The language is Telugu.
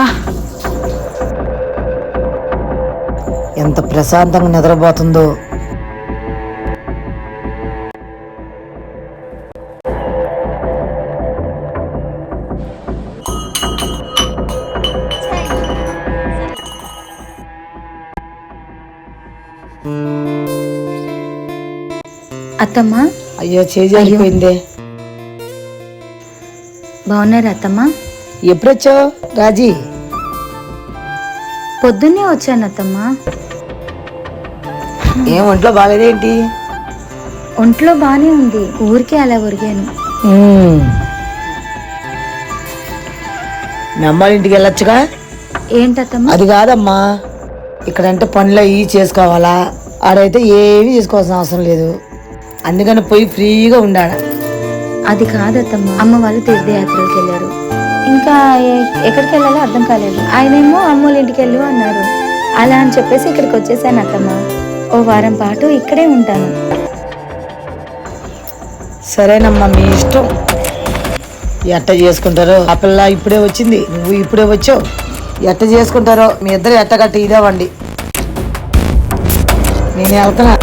అబ్బా ఎంత ప్రశాంతంగా నిద్రపోతుందో. అత్తమ్మా? అయ్యో చేజారిపోయిందే బాగున్నారా అత్తమ్మా? ఎప్పుడొచ్చావు? రాజీ. పొద్దున్నే వచ్చాను అత్తమ్మా. ఏం ఒంట్లో బాగాలేదేంటి? ఒంట్లో బానే ఉంది. ఊరికే అలా. మీ అమ్మాయి ఇంటికి వెళ్ళొచ్చుగా? ఏంటత్తమ్మా? అది కాదమ్మా. ఇక్కడంటే పనులు అవి చేసుకోవాలా. ఆడైతే ఏమీ చేసుకోవాల్సిన అవసరం లేదు. అందుకని పోయి ఫ్రీగా ఉండాడ అది కాదత్తమ్మా. అమ్మ వాళ్ళు తీర్థయాత్రలకు వెళ్ళారు. ఇంకా ఎక్కడికి వెళ్ళాలో అర్థం కాలేదు. ఆయనేమో అమ్మోళ్ళ ఇంటికి వెళ్ళు అన్నారు అలా అని చెప్పేసి ఇక్కడికి వచ్చేసాను అత్తమ్మ. ఓ వారం పాటు ఇక్కడే ఉంటాను. సరేనమ్మా మీ ఇష్టం. ఎట్ట చేసుకుంటారో ఆ పిల్ల ఇప్పుడే వచ్చింది. నువ్వు ఇప్పుడే వచ్చావు. ఎట్ట చేసుకుంటారో మీ ఇద్దరు ఎట్టగట్ట ఇదేవండి నేను వెళ్తున్నా.